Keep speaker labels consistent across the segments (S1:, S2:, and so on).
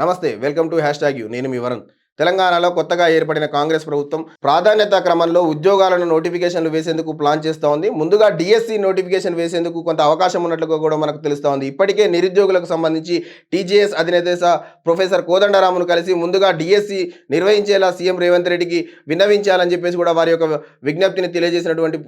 S1: నమస్తే welcome to hashtag U. నేను మీ వరుణ్. తెలంగాణలో కొత్తగా ఏర్పడిన కాంగ్రెస్ ప్రభుత్వం ప్రాధాన్యత క్రమంలో ఉద్యోగాలను నోటిఫికేషన్లు వేసేందుకు ప్లాన్ చేస్తూ ఉంది. ముందుగా డిఎస్సి నోటిఫికేషన్ వేసేందుకు కొంత అవకాశం ఉన్నట్లుగా కూడా మనకు తెలుస్తూ ఉంది. ఇప్పటికే నిరుద్యోగులకు సంబంధించి టీజేఎస్ అధినేత ప్రొఫెసర్ కోదండరామును కలిసి ముందుగా డిఎస్సి నిర్వహించేలా సీఎం రేవంత్ రెడ్డికి విన్నవించాలని చెప్పేసి కూడా వారి యొక్క విజ్ఞప్తిని తెలియజేసినటువంటి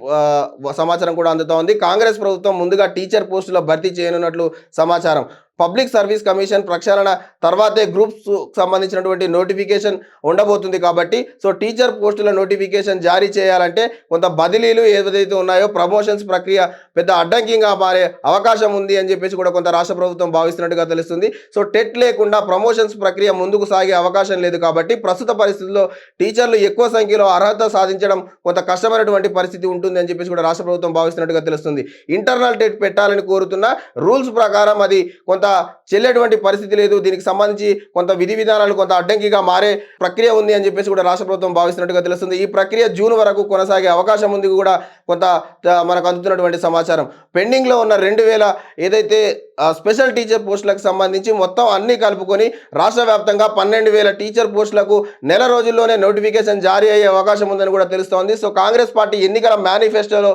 S1: సమాచారం కూడా అందుతూ ఉంది. కాంగ్రెస్ ప్రభుత్వం ముందుగా టీచర్ పోస్టుల భర్తీ చేయనున్నట్లు సమాచారం. పబ్లిక్ సర్వీస్ కమిషన్ ప్రక్షాళన తర్వాతే గ్రూప్స్ సంబంధించినటువంటి నోటిఫికేషన్ ఉండబోతుంది కాబట్టి సో టీచర్ పోస్టుల నోటిఫికేషన్ జారీ చేయాలంటే కొంత బదిలీలు ఏదైతే ఉన్నాయో ప్రమోషన్స్ ప్రక్రియ పెద్ద అడ్డంకిగా మారే అవకాశం ఉంది అని చెప్పేసి కూడా కొంత రాష్ట్ర ప్రభుత్వం భావిస్తున్నట్టుగా తెలుస్తుంది. సో టెట్ లేకుండా ప్రమోషన్స్ ప్రక్రియ ముందుకు సాగే అవకాశం లేదు కాబట్టి ప్రస్తుత పరిస్థితుల్లో టీచర్లు ఎక్కువ సంఖ్యలో అర్హత సాధించడం కొంత కష్టమైనటువంటి పరిస్థితి ఉంటుంది అని చెప్పేసి కూడా రాష్ట్ర ప్రభుత్వం భావిస్తున్నట్టుగా తెలుస్తుంది. ఇంటర్నల్ టెట్ పెట్టాలని కోరుతున్న రూల్స్ ప్రకారం అది కొంత చెల్లేటువంటి పరిస్థితి లేదు. దీనికి సంబంధించి కొంత విధి విధానాలు కొంత అడ్డంకిగా మారే ప్రక్రియ ఉంది అని చెప్పేసి కూడా రాష్ట్ర ప్రభుత్వం భావిస్తున్నట్టుగా తెలుస్తుంది. ఈ ప్రక్రియ జూన్ వరకు కొనసాగే అవకాశం ఉంది కూడా కొంత మనకు అందుతున్నటువంటి సమాచారం. పెండింగ్లో ఉన్న రెండు వేల ఏదైతే స్పెషల్ టీచర్ పోస్టులకు సంబంధించి మొత్తం అన్ని కలుపుకొని రాష్ట్ర వ్యాప్తంగా పన్నెండు వేల టీచర్ పోస్టులకు నెల రోజుల్లోనే నోటిఫికేషన్ జారీ అయ్యే అవకాశం ఉందని కూడా తెలుస్తోంది. సో కాంగ్రెస్ పార్టీ ఎన్నికల మేనిఫెస్టోలో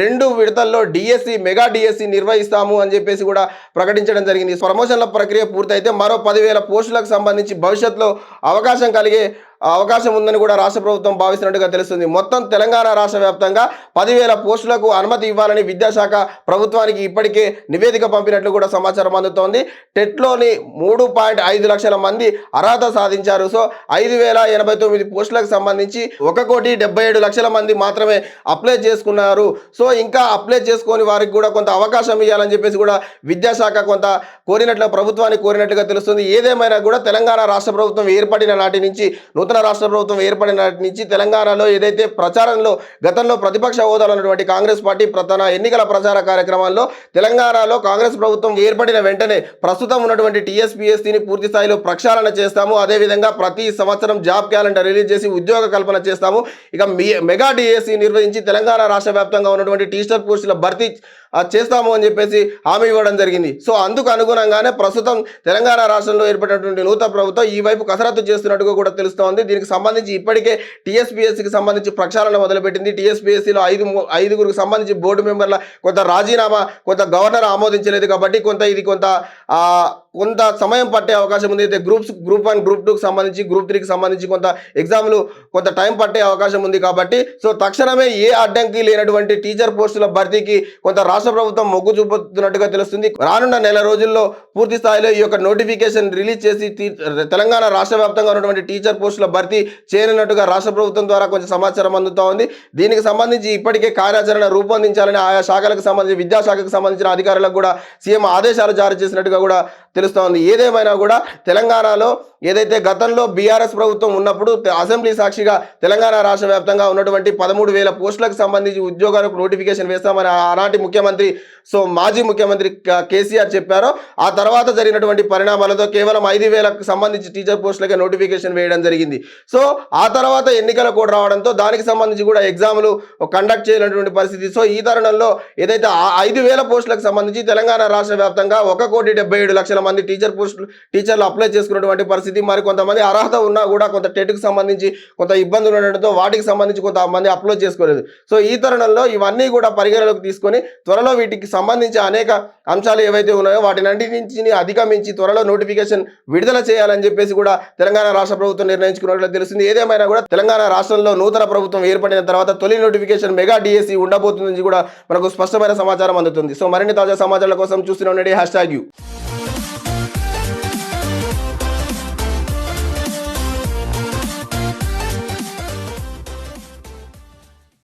S1: రెండు విడతల్లో డిఎస్సి మెగా డిఎస్సి నిర్వహిస్తాము అని చెప్పేసి కూడా ప్రకటించడం జరిగింది. ప్రమోషన్ల ప్రక్రియ పూర్తయితే మరో పదివేల పోస్టులకు సంబంధించి భవిష్యత్తులో అవకాశం కలిగే అవకాశం ఉందని కూడా రాష్ట్ర ప్రభుత్వం భావిస్తున్నట్టుగా తెలుస్తుంది. మొత్తం తెలంగాణ రాష్ట్ర వ్యాప్తంగా పదివేల పోస్టులకు అనుమతి ఇవ్వాలని విద్యాశాఖ ప్రభుత్వానికి ఇప్పటికే నివేదిక పంపినట్లు కూడా సమాచారం అందుతోంది. టెట్లోని మూడు పాయింట్ ఐదు లక్షల మంది అర్హత సాధించారు. సో ఐదు వేల ఎనభై తొమ్మిది పోస్టులకు సంబంధించి ఒక కోటి డెబ్బై ఏడు లక్షల మంది మాత్రమే అప్లై చేసుకున్నారు. సో ఇంకా అప్లై చేసుకొని వారికి కూడా కొంత అవకాశం ఇవ్వాలని చెప్పేసి కూడా విద్యాశాఖ కొంత కోరినట్లు ప్రభుత్వాన్ని కోరినట్లుగా తెలుస్తుంది. ఏదేమైనా కూడా తెలంగాణ రాష్ట్ర ప్రభుత్వం ఏర్పడిన నాటి నుంచి నూతన రాష్ట్ర ప్రభుత్వం ఏర్పడిన నుంచి తెలంగాణలో ఏదైతే ప్రచారంలో గతంలో ప్రతిపక్ష హోదాలో ఉన్నటువంటి కాంగ్రెస్ పార్టీ ప్రధాన ఎన్నికల ప్రచార కార్యక్రమాల్లో తెలంగాణలో కాంగ్రెస్ ప్రభుత్వం ఏర్పడిన వెంటనే ప్రస్తుతం ఉన్నటువంటి టీఎస్పీఎస్సీని పూర్తి స్థాయిలో ప్రక్షాళన చేస్తాము. అదేవిధంగా ప్రతి సంవత్సరం జాబ్ క్యాలెండర్ రిలీజ్ చేసి ఉద్యోగ కల్పన చేస్తాము. ఇక మెగా డిఎస్సీ నిర్వహించి తెలంగాణ రాష్ట్ర వ్యాప్తంగా ఉన్నటువంటి టీచర్ పోస్టుల భర్తీ చేస్తాము అని చెప్పేసి హామీ ఇవ్వడం జరిగింది. సో అందుకు అనుగుణంగానే ప్రస్తుతం తెలంగాణ రాష్ట్రంలో ఏర్పడినటువంటి నూతన ప్రభుత్వం ఈ వైపు కసరత్తు చేస్తున్నట్టుగా కూడా తెలుస్తోంది. దీనికి సంబంధించి ఇప్పటికే టీఎస్పీఎస్సీకి సంబంధించి ప్రక్షాళన మొదలుపెట్టింది. టీఎస్పీఎస్సీలో ఐదు ఐదుగురికి సంబంధించి బోర్డు మెంబర్ల కొంత రాజీనామా కొంత గవర్నర్ ఆమోదించలేదు కాబట్టి కొంత ఇది కొంత కొంత సమయం పట్టే అవకాశం ఉంది. అయితే గ్రూప్స్ గ్రూప్ వన్ గ్రూప్ టూకి సంబంధించి గ్రూప్ త్రీకి సంబంధించి కొంత ఎగ్జామ్లు కొంత టైం పట్టే అవకాశం ఉంది కాబట్టి సో తక్షణమే ఏ అడ్డంకి లేనటువంటి టీచర్ పోస్టుల భర్తీకి కొంత రాష్ట్ర రాష్ట్ర ప్రభుత్వం మొగ్గు చూపుతున్నట్టుగా తెలుస్తుంది. రానున్న నెల రోజుల్లో పూర్తి స్థాయిలో ఈ యొక్క నోటిఫికేషన్ రిలీజ్ చేసి తెలంగాణ రాష్ట్ర వ్యాప్తంగా ఉన్నటువంటి టీచర్ పోస్టుల భర్తీ చేయనున్నట్టుగా రాష్ట్ర ప్రభుత్వం ద్వారా కొంచెం సమాచారం అందుతా ఉంది. దీనికి సంబంధించి ఇప్పటికే కార్యాచరణ రూపొందించాలని ఆయా శాఖలకు సంబంధించి విద్యాశాఖకు సంబంధించిన అధికారులకు కూడా సీఎం ఆదేశాలు జారీ చేసినట్టుగా కూడా తెలుస్తోంది ఏదేమైనా కూడా తెలంగాణలో ఏదైతే గతంలో బీఆర్ఎస్ ప్రభుత్వం ఉన్నప్పుడు అసెంబ్లీ సాక్షిగా తెలంగాణ రాష్ట్ర వ్యాప్తంగా ఉన్నటువంటి పదమూడు వేల పోస్టులకు సంబంధించి ఉద్యోగాలకు నోటిఫికేషన్ వేస్తామని ఆనాటి ముఖ్యమంత్రి సో మాజీ ముఖ్యమంత్రి కేసీఆర్ చెప్పారో. ఆ తర్వాత జరిగినటువంటి పరిణామాలతో కేవలం ఐదు వేలకు సంబంధించి టీచర్ పోస్టులకే నోటిఫికేషన్ వేయడం జరిగింది. సో ఆ తర్వాత ఎన్నికల కోడ్ రావడంతో దానికి సంబంధించి కూడా ఎగ్జామ్లు కండక్ట్ చేయనటువంటి పరిస్థితి. సో ఈ తరుణంలో ఏదైతే ఆ ఐదు వేల పోస్టులకు సంబంధించి తెలంగాణ రాష్ట్ర వ్యాప్తంగా ఒక కోటి డెబ్బై ఏడు లక్షల మంది టీచర్ పోస్టులు టీచర్లు అప్లై చేసుకున్నటువంటి పరిస్థితి మరి కొంతమంది అర్హత ఉన్నా కూడా కొంత టెట్కి సంబంధించి కొంత ఇబ్బందులు ఉండడంతో వాటికి సంబంధించి కొంతమంది అప్లోడ్ చేసుకోలేదు. సో ఈ తరుణంలో ఇవన్నీ కూడా పరిగణలోకి తీసుకొని త్వరలో వీటికి సంబంధించి అనేక అంశాలు ఏవైతే ఉన్నాయో వాటినన్నింటిని అధిగమించి త్వరలో నోటిఫికేషన్ విడుదల చేయాలని చెప్పేసి కూడా తెలంగాణ రాష్ట్ర ప్రభుత్వం నిర్ణయించుకున్నట్లు తెలుస్తుంది. ఏదేమైనా కూడా తెలంగాణ రాష్ట్రంలో నూతన ప్రభుత్వం ఏర్పడిన తర్వాత తొలి నోటిఫికేషన్ మెగా డిఎస్సి ఉండబోతుందని కూడా మనకు స్పష్టమైన సమాచారం అందుతుంది. సో మరిన్ని తాజా సమాచారాల కోసం చూస్తూనే ఉండండి. Hash tag you